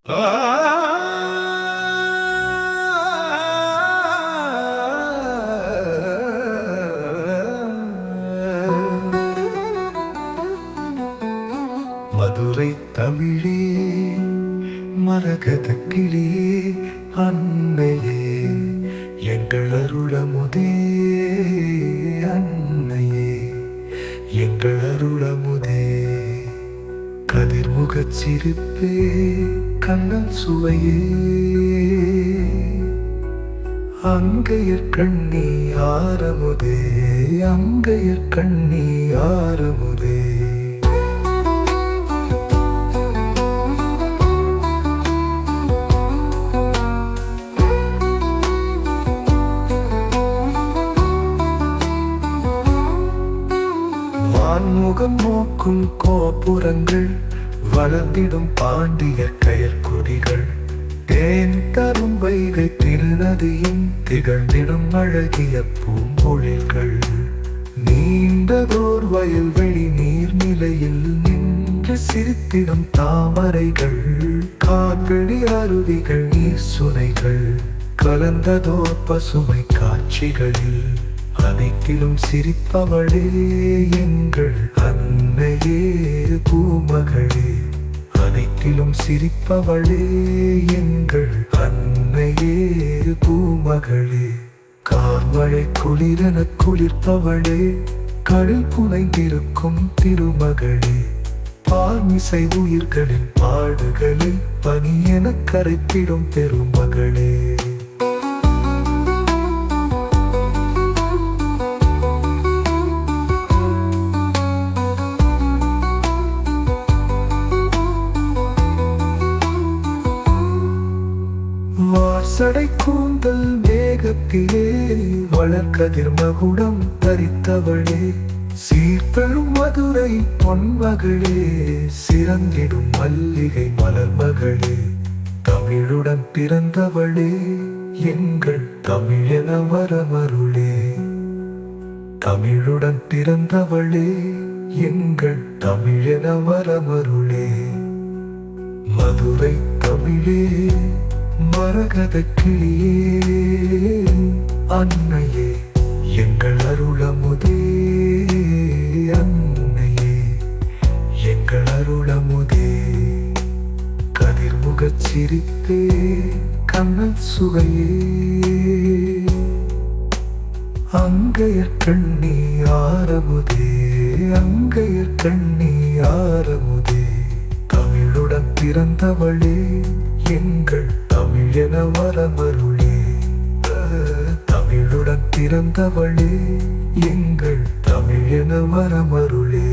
மதுரை தமிழே மரகத கிளியே அன்னையே. கதிர்முகச் சிரிப்பே கண்ணன் சுவையே. அங்கையர் கண்ணி ஆரமுதே அங்கையர் கண்ணி ஆரமுதே. வான்முகம் நோக்கும் கோபுரங்கள் வளர்ந்திடும் பாண்டிய கயற்குடிகள் தேன் தரும் வைகை திருநதியும் திகழ்ந்திடும் அழகிய பூம்பொழில்கள். நீண்டதோர் வயல்வெளி நீர்நிலையில் நின்று சிரித்திடும் தாமரைகள். காக்கடி அருவிகள் நீர் சுனைகள் கலந்ததோர் பசுமை காட்சிகளில். அனைத்திலும் சிரிப்பவளே எங்கள் அன்னையே பூமகளே. அனைத்திலும் சிரிப்பவளே எங்கள் அன்னையே பூமகளே. கார்மழை குளிரென குளிர்ப்பவளே கடல் புனைந்திருக்கும் திருமகளே. பார்மிசை உயிர்களின் பாடுகளில் பனி என கரைத்திடும் பெருமகளே. கூந்தல் மேகத்திலே வளர்கதிர் மகுடம் தரித்தவளே. சீர்பெரும் மதுரை பொன்மகளே சிறந்திடும் மல்லிகை மலர் மகளே. தமிழுடன் பிறந்தவளே எங்கள் தமிழென வரமருளே தமிழுடன் பிறந்தவளே எங்கள் தமிழென வரமருளே மதுரை தமிழே. மரகத கிளியே அன்னையே? எங்கள் அருளமுதே அன்னையே. எங்கள் அருளமுதே. கதிர்முகச் சிரிப்பே கண்ணன் சுகையே. அங்கையர் கண்ணி ஆரமுதே அங்கையர் கண்ணி ஆரமுதே. தமிழுடன் பிறந்தவளே எங்கள் தமிழென வரமருளே தமிழுடன் பிறந்தவளே. எங்கள் தமிழென வரமருளே